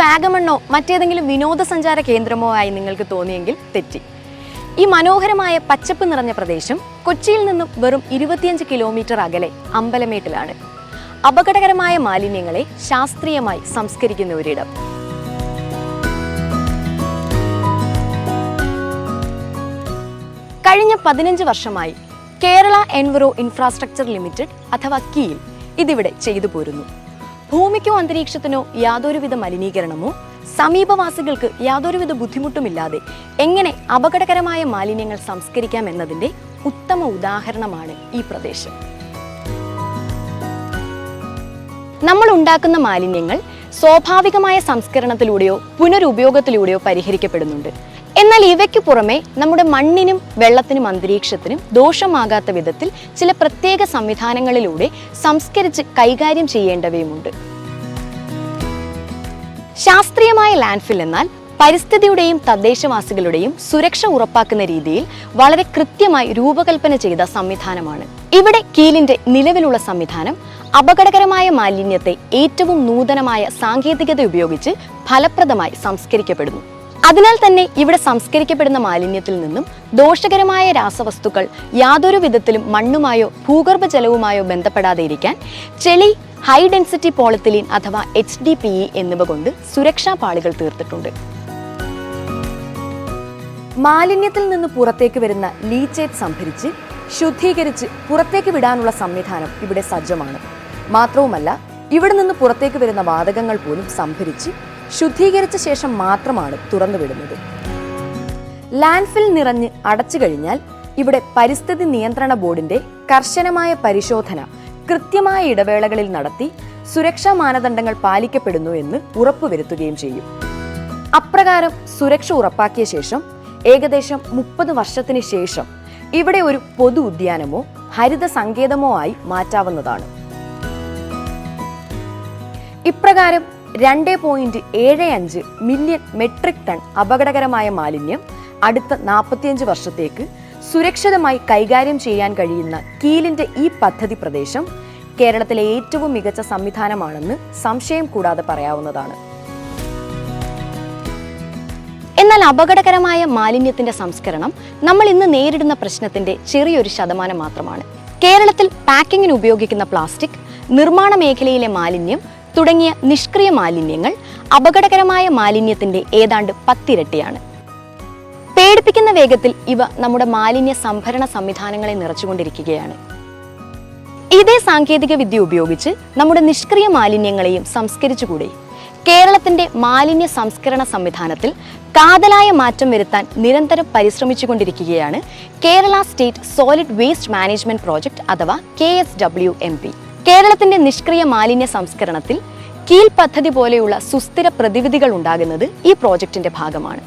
വാഗമണ്ണോ മറ്റേതെങ്കിലും വിനോദസഞ്ചാര കേന്ദ്രമോ ആയി നിങ്ങൾക്ക് തോന്നിയെങ്കിൽ തെറ്റി. ഈ മനോഹരമായ പച്ചപ്പ് നിറഞ്ഞ പ്രദേശം കൊച്ചിയിൽ നിന്നും വെറും ഇരുപത്തിയഞ്ച് കിലോമീറ്റർ അകലെ അമ്പലമേട്ടിലാണ്. അപകടകരമായ മാലിന്യങ്ങളെ ശാസ്ത്രീയമായി സംസ്കരിക്കുന്ന ഒരിടം. കഴിഞ്ഞ പതിനഞ്ച് വർഷമായി കേരള എൻവറോ ഇൻഫ്രാസ്ട്രക്ചർ ലിമിറ്റഡ് അഥവാ കീൽ ഇതിവിടെ ചെയ്തു പോരുന്നു. ഭൂമിക്കോ അന്തരീക്ഷത്തിനോ യാതൊരുവിധ മലിനീകരണമോ സമീപവാസികൾക്ക് യാതൊരുവിധ ബുദ്ധിമുട്ടുമില്ലാതെ എങ്ങനെ അപകടകരമായ മാലിന്യങ്ങൾ സംസ്കരിക്കാം എന്നതിന്റെ ഉത്തമ ഉദാഹരണമാണ് ഈ പ്രദേശം. നമ്മൾ ഉണ്ടാക്കുന്ന മാലിന്യങ്ങൾ സ്വാഭാവികമായ സംസ്കരണത്തിലൂടെയോ പുനരുപയോഗത്തിലൂടെയോ പരിഹരിക്കപ്പെടുന്നുണ്ട്. എന്നാൽ ഇവയ്ക്ക് പുറമെ നമ്മുടെ മണ്ണിനും വെള്ളത്തിനും അന്തരീക്ഷത്തിനും ദോഷമാകാത്ത വിധത്തിൽ ചില പ്രത്യേക സംവിധാനങ്ങളിലൂടെ സംസ്കരിച്ച് കൈകാര്യം ചെയ്യേണ്ടവയുമുണ്ട്. ശാസ്ത്രീയമായ ലാൻഡ്ഫിൽ എന്നാൽ പരിസ്ഥിതിയുടെയും തദ്ദേശവാസികളുടെയും സുരക്ഷ ഉറപ്പാക്കുന്ന രീതിയിൽ വളരെ കൃത്യമായി രൂപകൽപ്പന ചെയ്ത സംവിധാനമാണ്. ഇവിടെ കീലിന്റെ നിലവിലുള്ള സംവിധാനം അപകടകരമായ മാലിന്യത്തെ ഏറ്റവും നൂതനമായ സാങ്കേതികത ഉപയോഗിച്ച് ഫലപ്രദമായി സംസ്കരിക്കപ്പെടുന്നു. അതിനാൽ തന്നെ ഇവിടെ സംസ്കരിക്കപ്പെടുന്ന മാലിന്യത്തിൽ നിന്നും ദോഷകരമായ രാസവസ്തുക്കൾ യാതൊരു വിധത്തിലും മണ്ണുമായോ ഭൂഗർഭജലവുമായോ ബന്ധപ്പെടാതെ ഇരിക്കാൻ ചെളി ഹൈ ഡെൻസിറ്റി പോളിത്തലീൻ അഥവാ എച്ച് ഡി പി ഇ എന്നിവ കൊണ്ട് സുരക്ഷാ പാളികൾ തീർത്തിട്ടുണ്ട്. മാലിന്യത്തിൽ നിന്ന് പുറത്തേക്ക് വരുന്ന ലീച്ചേറ്റ് സംഭരിച്ച് ശുദ്ധീകരിച്ച് പുറത്തേക്ക് വിടാനുള്ള സംവിധാനം ഇവിടെ സജ്ജമാണ്. മാത്രവുമല്ല ഇവിടെ നിന്ന് പുറത്തേക്ക് വരുന്ന വാതകങ്ങൾ പോലും സംഭരിച്ച് ശുദ്ധീകരിച്ച ശേഷം മാത്രമാണ് തുറന്നുവിടുന്നത്. ലാൻഡ്ഫിൽ നിറഞ്ഞ് അടച്ചു കഴിഞ്ഞാൽ ഇവിടെ പരിസ്ഥിതി നിയന്ത്രണ ബോർഡിന്റെ കർശനമായ പരിശോധന കൃത്യമായ ഇടവേളകളിൽ നടത്തി സുരക്ഷാ മാനദണ്ഡങ്ങൾ പാലിക്കപ്പെടുന്നു എന്ന് ഉറപ്പുവരുത്തുകയും ചെയ്യും. അപ്രകാരം സുരക്ഷ ഉറപ്പാക്കിയ ശേഷം ഏകദേശം മുപ്പത് വർഷത്തിന് ശേഷം ഇവിടെ ഒരു പൊതു ഉദ്യാനമോ ഹരിത സങ്കേതമോ ആയി മാറ്റാവുന്നതാണ്. ഇപ്രകാരം രണ്ട് പോയിന്റ് ഏഴ് അഞ്ച് മില്യൺ മെട്രിക് ടൺ അപകടകരമായ മാലിന്യം അടുത്ത നാൽപ്പത്തിയഞ്ച് വർഷത്തേക്ക് സുരക്ഷിതമായി കൈകാര്യം ചെയ്യാൻ കഴിയുന്ന കീലിന്റെ ഈ പദ്ധതി പ്രദേശം കേരളത്തിലെ ഏറ്റവും മികച്ച സംവിധാനമാണെന്ന് സംശയം കൂടാതെ പറയാവുന്നതാണ്. എന്നാൽ അപകടകരമായ മാലിന്യത്തിന്റെ സംസ്കരണം നമ്മൾ ഇന്ന് നേരിടുന്ന പ്രശ്നത്തിന്റെ ചെറിയൊരു ശതമാനം മാത്രമാണ്. കേരളത്തിൽ പാക്കിങ്ങിന് ഉപയോഗിക്കുന്ന പ്ലാസ്റ്റിക് നിർമ്മാണ മേഖലയിലെ മാലിന്യം തുടങ്ങിയ നിഷ്ക്രിയ മാലിന്യങ്ങൾ അപകടകരമായ മാലിന്യത്തിന്റെ ഏതാണ്ട് പത്തിരട്ടിയാണ്. പേടിപ്പിക്കുന്ന വേഗത്തിൽ ഇവ നമ്മുടെ മാലിന്യ സംഭരണ സംവിധാനങ്ങളെ നിറച്ചുകൊണ്ടിരിക്കുകയാണ്. ഇതേ സാങ്കേതിക വിദ്യ ഉപയോഗിച്ച് നമ്മുടെ നിഷ്ക്രിയ മാലിന്യങ്ങളെയും സംസ്കരിച്ചുകൂടെ? കേരളത്തിന്റെ മാലിന്യ സംസ്കരണ സംവിധാനത്തിൽ കാതലായ മാറ്റം വരുത്താൻ നിരന്തരം പരിശ്രമിച്ചുകൊണ്ടിരിക്കുകയാണ് Kerala state solid waste management project അഥവാ K S W M P. കേരളത്തിന്റെ നിഷ്ക്രിയ മാലിന്യ സംസ്കരണത്തിൽ കീൽ പദ്ധതി പോലെയുള്ള സുസ്ഥിര പ്രതിവിധികൾ ഉണ്ടാകുന്നത് ഈ പ്രോജക്റ്റിന്റെ ഭാഗമാണ്.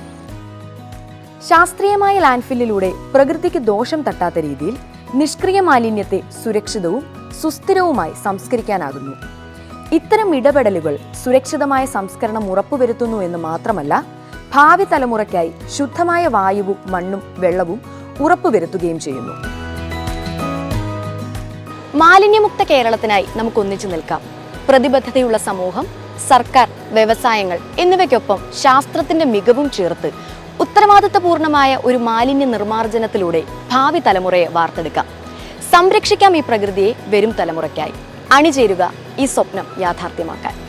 ശാസ്ത്രീയമായ ലാൻഡ്ഫില്ലിലൂടെ പ്രകൃതിക്ക് ദോഷം തട്ടാത്ത രീതിയിൽ നിഷ്ക്രിയ മാലിന്യത്തെ സുരക്ഷിതവും സുസ്ഥിരവുമായി സംസ്കരിക്കാനാകുന്നു. ഇത്തരം ഇടപെടലുകൾ സുരക്ഷിതമായ സംസ്കരണം ഉറപ്പുവരുത്തുന്നു എന്ന് മാത്രമല്ല ഭാവി തലമുറയ്ക്കായി ശുദ്ധമായ വായുവും മണ്ണും വെള്ളവും ഉറപ്പുവരുത്തുകയും ചെയ്യുന്നു. മാലിന്യമുക്ത കേരളത്തിനായി നമുക്ക് ഒന്നിച്ചു നിൽക്കാം. പ്രതിബദ്ധതയുള്ള സമൂഹം സർക്കാർ വ്യവസായങ്ങൾ എന്നിവയ്ക്കൊപ്പം ശാസ്ത്രത്തിന്റെ മികവും ചേർത്ത് ഉത്തരവാദിത്തപൂർണമായ ഒരു മാലിന്യ നിർമ്മാർജനത്തിലൂടെ ഭാവി തലമുറയെ വാർത്തെടുക്കാം. സംരക്ഷിക്കാം ഈ പ്രകൃതിയെ വരും തലമുറയ്ക്കായി. അണിചേരുക ഈ സ്വപ്നം യാഥാർത്ഥ്യമാക്കാൻ.